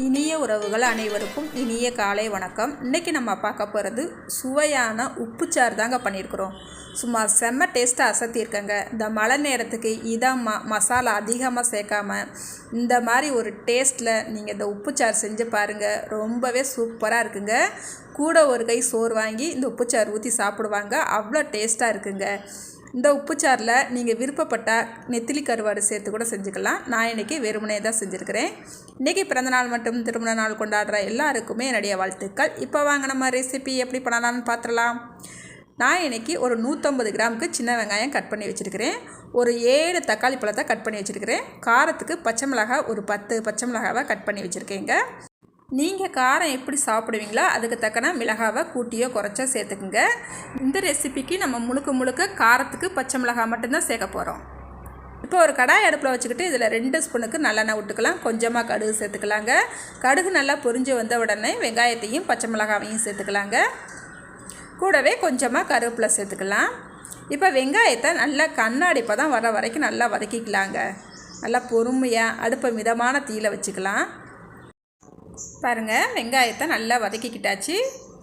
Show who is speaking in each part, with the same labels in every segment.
Speaker 1: இனிய உறவுகள் அனைவருக்கும் இனிய காலை வணக்கம். இன்றைக்கி நம்ம பார்க்க போகிறது சுவையான உப்புச்சாறு தாங்க பண்ணியிருக்கிறோம். சும்மா செம்ம டேஸ்ட்டாக அசத்தியிருக்கங்க. இந்த மழை நேரத்துக்கு இதமாக மசாலா அதிகமாக சேர்க்காம இந்த மாதிரி ஒரு டேஸ்ட்டில் நீங்கள் இந்த உப்புச்சாறு செஞ்சு பாருங்கள் ரொம்பவே சூப்பராக இருக்குங்க. கூட ஒரு கை சோறு வாங்கி இந்த உப்புச்சாறு ஊற்றி சாப்பிடுவாங்க. அவ்வளோ டேஸ்ட்டாக இருக்குங்க. இந்த உப்புச்சாரில் நீங்கள் விருப்பப்பட்ட நெத்திலி கருவாடு சேர்த்து கூட செஞ்சுக்கலாம். நான் இன்றைக்கி வெறுமனே தான் செஞ்சுருக்கிறேன். இன்றைக்கி பிறந்தநாள் மற்றும் திருமண நாள் கொண்டாடுற எல்லாருக்குமே என்னுடைய வாழ்த்துக்கள். இப்போ வாங்க நம்ம ரெசிபி எப்படி பண்ணலாம்னு பார்த்துடலாம் நான் இன்றைக்கி ஒரு நூற்றம்பது கிராமுக்கு சின்ன வெங்காயம் கட் பண்ணி வச்சுருக்கிறேன். ஒரு ஏழு தக்காளி பழத்தை கட் பண்ணி வச்சுருக்கிறேன். காரத்துக்கு பச்சை மிளகாய் ஒரு பத்து பச்சை மிளகாவை கட் பண்ணி வச்சுருக்கேங்க. நீங்கள் காரம் எப்படி சாப்பிடுவீங்களோ அதுக்கு தக்கன மிளகாவை கூட்டியோ குறைச்சோ சேர்த்துக்குங்க. இந்த ரெசிபிக்கு நம்ம முழுக்க முழுக்க காரத்துக்கு பச்சை மிளகாய் மட்டும்தான் சேர்க்க போகிறோம் இப்போ ஒரு கடாய் அடுப்பில் வச்சுக்கிட்டு இதில் ரெண்டு ஸ்பூனுக்கு நல்லெண்ணெய் விட்டுக்கலாம். கொஞ்சமாக கடுகு சேர்த்துக்கலாங்க. கடுகு நல்லா பொரிஞ்சு வந்த உடனே வெங்காயத்தையும் பச்சை மிளகாவையும் சேர்த்துக்கலாங்க. கூடவே கொஞ்சமாக கருவேப்பிலை சேர்த்துக்கலாம். இப்போ வெங்காயத்தை நல்லா கண்ணாடி இப்போ தான் வர வரைக்கும் நல்லா வதக்கிக்கலாங்க. நல்லா பொறுமையாக அடுப்பை மிதமான தீயில் வச்சுக்கலாம். பாருங்கள் வெங்காயத்தை நல்லா வதக்கிக்கிட்டாச்சு.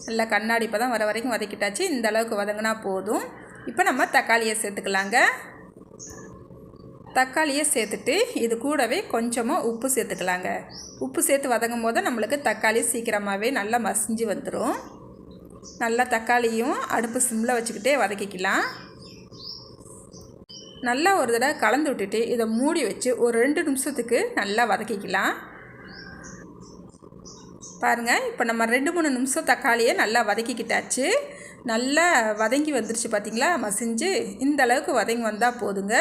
Speaker 1: நல்லா கண்ணாடி இப்போ தான் வர வரைக்கும் வதக்கிட்டாச்சு. இந்த அளவுக்கு வதங்கினா போதும். இப்போ நம்ம தக்காளியை சேர்த்துக்கலாங்க. தக்காளியை சேர்த்துட்டு இது கூடவே கொஞ்சமாக உப்பு சேர்த்துக்கலாங்க. உப்பு சேர்த்து வதங்கும் போது நம்மளுக்கு தக்காளி சீக்கிரமாகவே நல்லா மசிஞ்சு வந்துடும் நல்லா தக்காளியும் அடுப்பு சிம்மில் வச்சுக்கிட்டே வதக்கிக்கலாம். நல்லா ஒரு தடவை கலந்து விட்டுட்டு இதை மூடி வச்சு ஒரு ரெண்டு நிமிஷத்துக்கு நல்லா வதக்கிக்கலாம். பாருங்கள் இப்போ நம்ம ரெண்டு மூணு நிமிஷம் தக்காளியை நல்லா வதக்கிக்கிட்டாச்சு. நல்லா வதங்கி வந்துருச்சு பார்த்திங்களா மசிஞ்சு இந்த அளவுக்கு வதங்கி வந்தால் போதுங்க.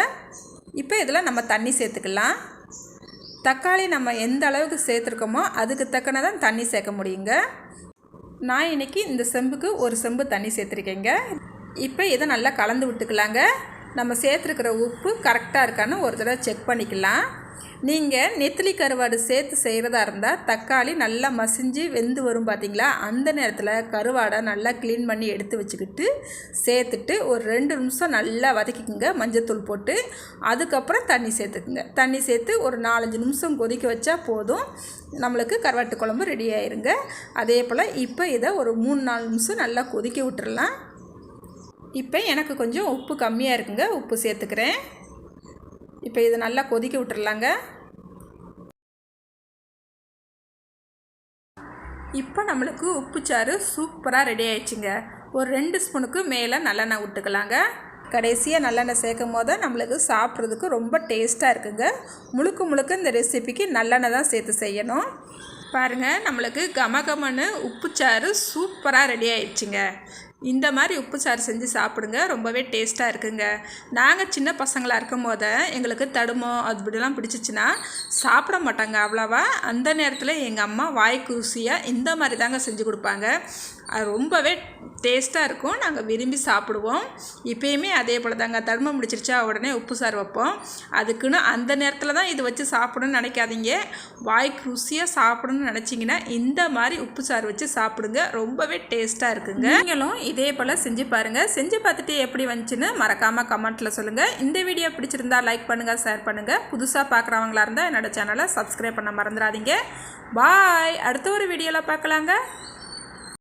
Speaker 1: இப்போ இதில் நம்ம தண்ணி சேர்த்துக்கலாம். தக்காளி நம்ம எந்த அளவுக்கு சேர்த்துருக்கோமோ அதுக்கு தக்கன தான் தண்ணி சேர்க்க முடியுங்க. நான் இன்றைக்கி இந்த செம்புக்கு ஒரு செம்பு தண்ணி சேர்த்துருக்கேங்க. இப்போ இதை நல்லா கலந்து விட்டுக்கலாங்க. நம்ம சேர்த்துருக்கிற உப்பு கரெக்டாக இருக்கான்னு ஒரு தடவை செக் பண்ணிக்கலாம். நீங்கள் நெத்திலி கருவாடு சேர்த்து செய்கிறதா இருந்தால் தக்காளி நல்லா மசிஞ்சு வெந்து வரும் பார்த்தீங்களா அந்த நேரத்தில் கருவாடை நல்லா க்ளீன் பண்ணி எடுத்து வச்சுக்கிட்டு சேர்த்துட்டு ஒரு ரெண்டு நிமிஷம் நல்லா வதக்கிக்குங்க. மஞ்சத்தூள் போட்டு அதுக்கப்புறம் தண்ணி சேர்த்துக்குங்க. தண்ணி சேர்த்து ஒரு நாலஞ்சு நிமிஷம் கொதிக்க வச்சா போதும். நம்மளுக்கு கருவாட்டு குழம்பு ரெடி ஆயிருங்க. அதே போல் இப்போ இதை ஒரு மூணு நாலு நிமிஷம் நல்லா கொதிக்க விட்டுறலாம். இப்போ எனக்கு கொஞ்சம் உப்பு கம்மியாக இருக்குங்க. உப்பு சேர்த்துக்கிறேன். இப்போ இதை நல்லா கொதிக்க விட்டுறலாங்க. இப்போ நம்மளுக்கு உப்புச்சாறு சூப்பராக ரெடி ஆயிடுச்சுங்க. ஒரு ரெண்டு ஸ்பூனுக்கு மேலே நல்லெண்ணெய் விட்டுக்கலாங்க கடைசியாக நல்லெண்ணெய் சேர்க்கும் போது நம்மளுக்கு சாப்பிட்றதுக்கு ரொம்ப டேஸ்ட்டாக இருக்குங்க. முழுக்க முழுக்க இந்த ரெசிபிக்கு நல்லெண்ணெய் தான் சேர்த்து செய்யணும். பாருங்கள் நம்மளுக்கு கமகமன்னு உப்புச்சாறு சூப்பராக ரெடி ஆயிடுச்சுங்க. இந்த மாதிரி உப்பு சாறு செஞ்சு சாப்பிடுங்க. ரொம்பவே டேஸ்ட்டாக இருக்குங்க. நாங்கள் சின்ன பசங்களாக இருக்கும் போது எங்களுக்கு தடுமோ அது இப்படிலாம் பிடிச்சிச்சின்னா சாப்பிட மாட்டாங்க அவ்வளோவா. அந்த நேரத்தில் எங்கள் அம்மா வாய்க்கு ருசியாக இந்த மாதிரி தாங்க செஞ்சு கொடுப்பாங்க. அது ரொம்பவே டேஸ்ட்டாக இருக்கும். நாங்கள் விரும்பி சாப்பிடுவோம். இப்போயுமே அதே போல் தாங்க தடுமை முடிச்சிருச்சா உடனே உப்பு சார் வைப்போம். அதுக்குன்னு அந்த நேரத்தில் தான் இது வச்சு சாப்பிடணும்னு நினைக்காதீங்க. வாய்க்கு ருசியாக சாப்பிடணும்னு நினச்சிங்கன்னா இந்த மாதிரி உப்பு சாறு வச்சு சாப்பிடுங்க. ரொம்பவே டேஸ்ட்டாக இருக்குங்க. நீங்களும் இதே போல் செஞ்சு பாருங்கள் செஞ்சு பார்த்துட்டு எப்படி வந்துச்சுன்னு மறக்காமல் கமெண்ட்டில் சொல்லுங்கள் இந்த வீடியோ பிடிச்சிருந்தா லைக் பண்ணுங்கள் ஷேர் பண்ணுங்கள் புதுசாக பார்க்குறவங்களா இருந்தால் என்னோடய சேனலை சப்ஸ்கிரைப் பண்ண மறந்துடாதீங்க. பாய் அடுத்த ஒரு வீடியோவில் பார்க்கலாங்க.